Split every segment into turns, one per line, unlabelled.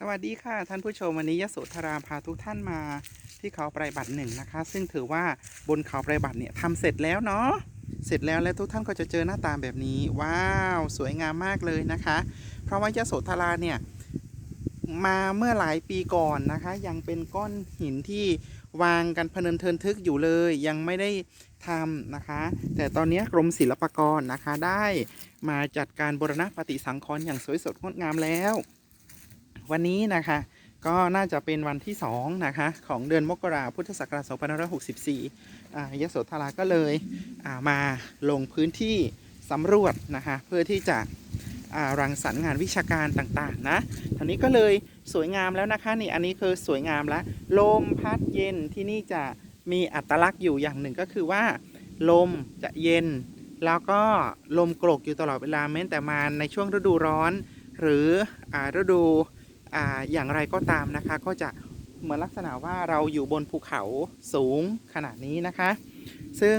สวัสดีค่ะท่านผู้ชมวันนี้ยโสธราพาทุกท่านมาที่เขาไพรบัตรหนึ่งนะคะ ซึ่งถือว่าบนเขาไพรบัตรเนี่ยทำเสร็จแล้วเนาะเสร็จแล้วและทุกท่านก็จะเจอหน้าตาแบบนี้ ว้าวสวยงามมากเลยนะคะ เพราะว่ายโสธราเนี่ยมาเมื่อหลายปีก่อนนะคะ ยังเป็นก้อนหินที่วางกันพเนินเทินทึกอยู่เลย ยังไม่ได้ทำนะคะ แต่ตอนนี้กรมศิลปากรนะคะได้มาจัดการบูรณะปฏิสังขรณ์อย่างสวยสดงดงามแล้ว วันนี้นะคะ ก็น่าจะเป็นวันที่2นะคะของเดือนมกราพุทธศักราช2564อ่ายโสธราก็เลยมาลงพื้นที่สำรวจนะคะ เพื่อที่จะรังสรรค์งานวิชาการต่างๆนะทีนี้ก็เลยสวยงามแล้วนะคะนี่อันนี้คือสวยงามแล้วลมพัดเย็นที่นี่จะมีอัตลักษณ์อยู่อย่างหนึ่งก็คือว่า ลมจะเย็น แล้วก็ลมโกรกอยู่ตลอดเวลาแม้แต่มาในช่วงฤดูร้อน หรืออฤดู อ่าอย่างไรก็ตามนะคะ ก็จะเหมือนลักษณะว่าเราอยู่บนภูเขาสูงขนาดนี้นะคะ ซึ่ง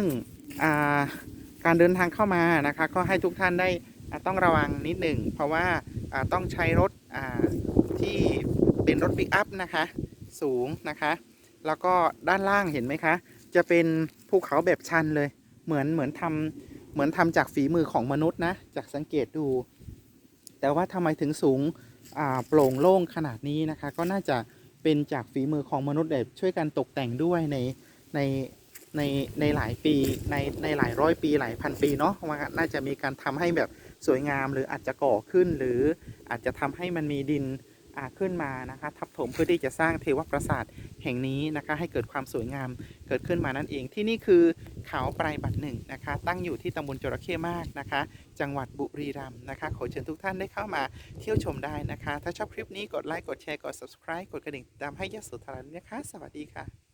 การเดินทางเข้ามานะคะ ก็ให้ทุกท่านได้ต้องระวังนิดหนึ่ง เพราะว่าต้องใช้รถที่เป็นรถปิกอัพนะคะ สูงนะคะ แล้วก็ด้านล่างเห็นไหมคะ จะเป็นภูเขาแบบชันเลย เหมือนเหมือนทำเหมือนทำจากฝีมือของมนุษย์นะ จากสังเกตดู แต่ว่าทำไมถึงสูง โปร่งโล่งขนาดนี้นะคะ ก็น่าจะเป็นจากฝีมือของมนุษย์แบบช่วยกันตกแต่งด้วยในในในในหลายปีในในหลายร้อยปีหลายพันปีเนาะว่าน่าจะมีการทำให้แบบสวยงามหรืออาจจะก่อขึ้น หรืออาจจะทำให้มันมีดิน ขึ้นมานะคะ ทับถมเพื่อที่จะสร้างเทวปราสาทแห่งนี้นะคะ ให้เกิดความสวยงามเกิดขึ้นมานั่นเอง ที่นี่คือเขาปลายบัตรหนึ่งนะคะ ตั้งอยู่ที่ตำบลจระเข้มากนะคะ จังหวัดบุรีรัมย์นะคะ ขอเชิญทุกท่านได้เข้ามาเที่ยวชมได้นะคะ ถ้าชอบคลิปนี้กดไลค์กดแชร์กด subscribe กดกระดิ่งติดตามให้ยศสุธาราด้วยนะคะ สวัสดีค่ะ